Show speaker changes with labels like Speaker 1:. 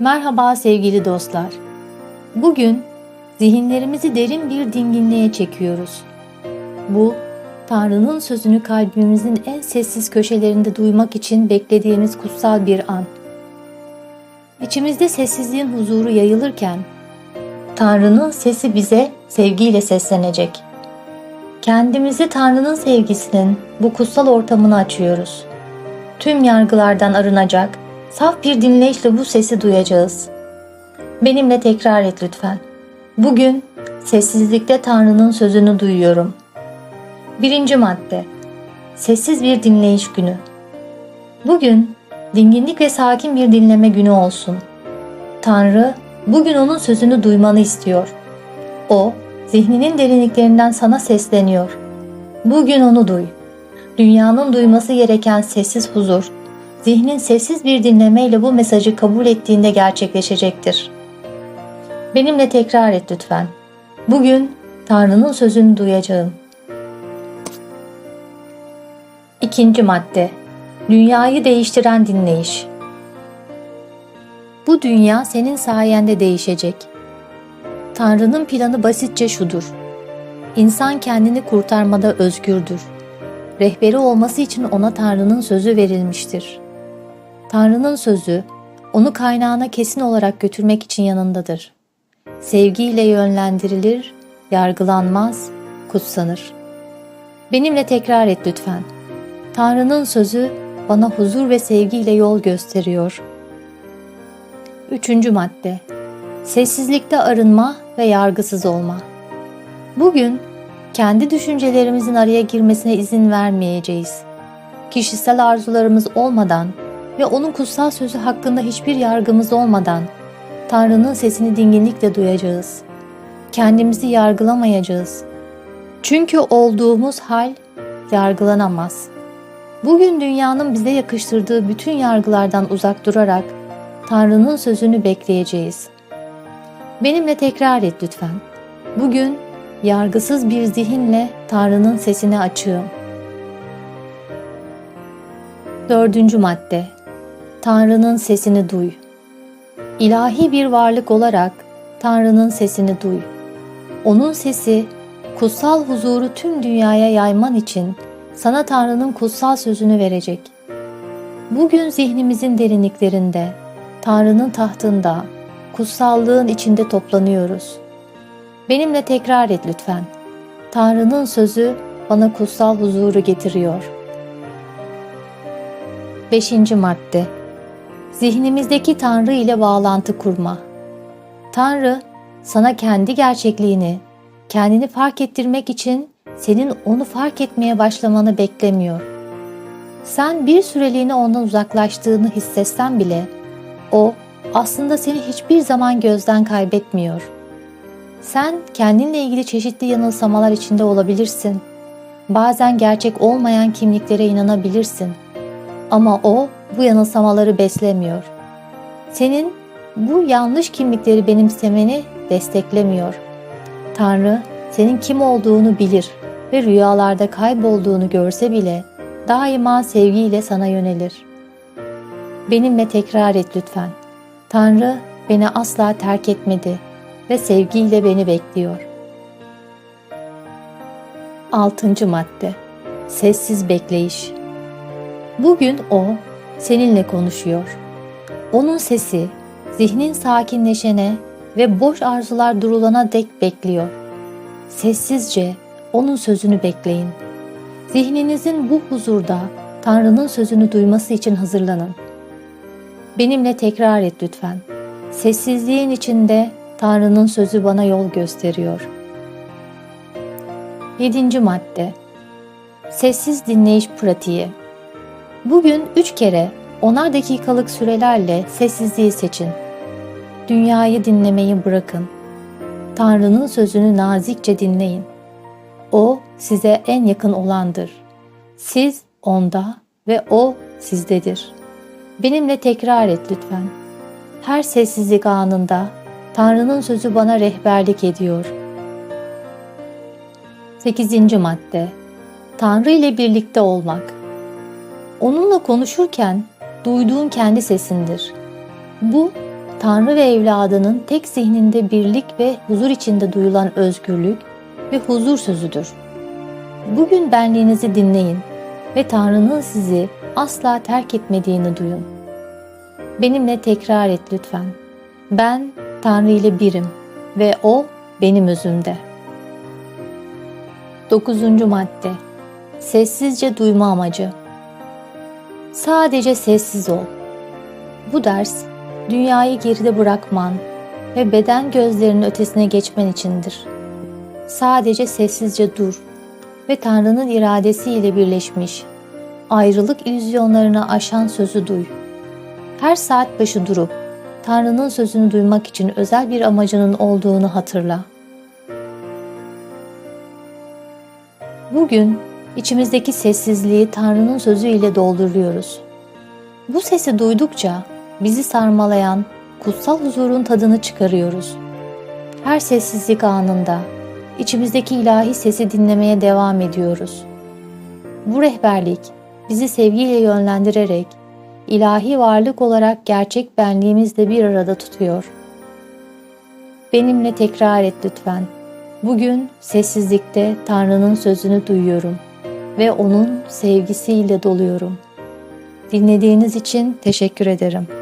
Speaker 1: Merhaba sevgili dostlar. Bugün zihinlerimizi derin bir dinginliğe çekiyoruz. Bu, Tanrı'nın sözünü kalbimizin en sessiz köşelerinde duymak için beklediğimiz kutsal bir an. İçimizde sessizliğin huzuru yayılırken, Tanrı'nın sesi bize sevgiyle seslenecek. Kendimizi Tanrı'nın sevgisinin bu kutsal ortamına açıyoruz. Tüm yargılardan arınacak, saf bir dinleyişle bu sesi duyacağız. Benimle tekrar et lütfen. Bugün sessizlikte Tanrı'nın sözünü duyuyorum. Birinci madde. Sessiz bir dinleyiş günü. Bugün dinginlik ve sakin bir dinleme günü olsun. Tanrı bugün onun sözünü duymanı istiyor. O, zihninin derinliklerinden sana sesleniyor. Bugün onu duy. Dünyanın duyması gereken sessiz huzur, zihnin sessiz bir dinlemeyle bu mesajı kabul ettiğinde gerçekleşecektir. Benimle tekrar et lütfen. Bugün Tanrı'nın sözünü duyacağım. İkinci madde. Dünyayı değiştiren dinleyiş. Bu dünya senin sayende değişecek. Tanrı'nın planı basitçe şudur. İnsan kendini kurtarmada özgürdür. Rehberi olması için ona Tanrı'nın sözü verilmiştir. Tanrı'nın sözü onu kaynağına kesin olarak götürmek için yanındadır. Sevgiyle yönlendirilir, yargılanmaz, kutsanır. Benimle tekrar et lütfen. Tanrı'nın sözü bana huzur ve sevgiyle yol gösteriyor. Üçüncü madde. Sessizlikte arınma ve yargısız olma. Bugün kendi düşüncelerimizin araya girmesine izin vermeyeceğiz. Kişisel arzularımız olmadan ve onun kutsal sözü hakkında hiçbir yargımız olmadan Tanrı'nın sesini dinginlikle duyacağız. Kendimizi yargılamayacağız. Çünkü olduğumuz hal yargılanamaz. Bugün dünyanın bize yakıştırdığı bütün yargılardan uzak durarak Tanrı'nın sözünü bekleyeceğiz. Benimle tekrar et lütfen. Bugün yargısız bir zihinle Tanrı'nın sesini açığım. Dördüncü madde. Tanrı'nın sesini duy. İlahi bir varlık olarak Tanrı'nın sesini duy. Onun sesi kutsal huzuru tüm dünyaya yayman için sana Tanrı'nın kutsal sözünü verecek. Bugün zihnimizin derinliklerinde, Tanrı'nın tahtında, kutsallığın içinde toplanıyoruz. Benimle tekrar et lütfen. Tanrı'nın sözü bana kutsal huzuru getiriyor. Beşinci madde. Zihnimizdeki Tanrı ile bağlantı kurma. Tanrı sana kendi gerçekliğini, kendini fark ettirmek için senin onu fark etmeye başlamanı beklemiyor. Sen bir süreliğine ondan uzaklaştığını hissetsen bile o aslında seni hiçbir zaman gözden kaybetmiyor. Sen kendinle ilgili çeşitli yanılsamalar içinde olabilirsin. Bazen gerçek olmayan kimliklere inanabilirsin. Ama o bu yanılsamaları beslemiyor. Senin bu yanlış kimlikleri benimsemeni desteklemiyor. Tanrı senin kim olduğunu bilir ve rüyalarda kaybolduğunu görse bile daima sevgiyle sana yönelir. Benimle tekrar et lütfen. Tanrı beni asla terk etmedi ve sevgiyle beni bekliyor. Altıncı madde. Sessiz bekleyiş. Bugün o seninle konuşuyor. Onun sesi zihnin sakinleşene ve boş arzular durulana dek bekliyor. Sessizce onun sözünü bekleyin. Zihninizin bu huzurda Tanrı'nın sözünü duyması için hazırlanın. Benimle tekrar et lütfen. Sessizliğin içinde Tanrı'nın sözü bana yol gösteriyor. 7. madde. Sessiz dinleyiş pratiği. Bugün üç kere onar dakikalık sürelerle sessizliği seçin. Dünyayı dinlemeyi bırakın. Tanrı'nın sözünü nazikçe dinleyin. O size en yakın olandır. Siz onda ve o sizdedir. Benimle tekrar et lütfen. Her sessizlik anında Tanrı'nın sözü bana rehberlik ediyor. 8. madde. Tanrı ile birlikte olmak. Onunla konuşurken duyduğun kendi sesindir. Bu Tanrı ve evladının tek zihninde birlik ve huzur içinde duyulan özgürlük ve huzur sözüdür. Bugün benliğinizi dinleyin ve Tanrı'nın sizi asla terk etmediğini duyun. Benimle tekrar et lütfen. Ben Tanrı ile birim ve O benim özümde. 9. madde Sessizce duyma amacı Sadece sessiz ol. Bu ders dünyayı geride bırakman ve beden gözlerinin ötesine geçmen içindir. Sadece sessizce dur ve Tanrı'nın iradesiyle birleşmiş, ayrılık illüzyonlarını aşan sözü duy. Her saat başı durup Tanrı'nın sözünü duymak için özel bir amacının olduğunu hatırla. Bugün içimizdeki sessizliği Tanrı'nın sözüyle dolduruyoruz. Bu sesi duydukça bizi sarmalayan kutsal huzurun tadını çıkarıyoruz. Her sessizlik anında içimizdeki ilahi sesi dinlemeye devam ediyoruz. Bu rehberlik bizi sevgiyle yönlendirerek ilahi varlık olarak gerçek benliğimizle bir arada tutuyor. Benimle tekrar et lütfen. Bugün sessizlikte Tanrı'nın sözünü duyuyorum ve onun sevgisiyle doluyorum. Dinlediğiniz için teşekkür ederim.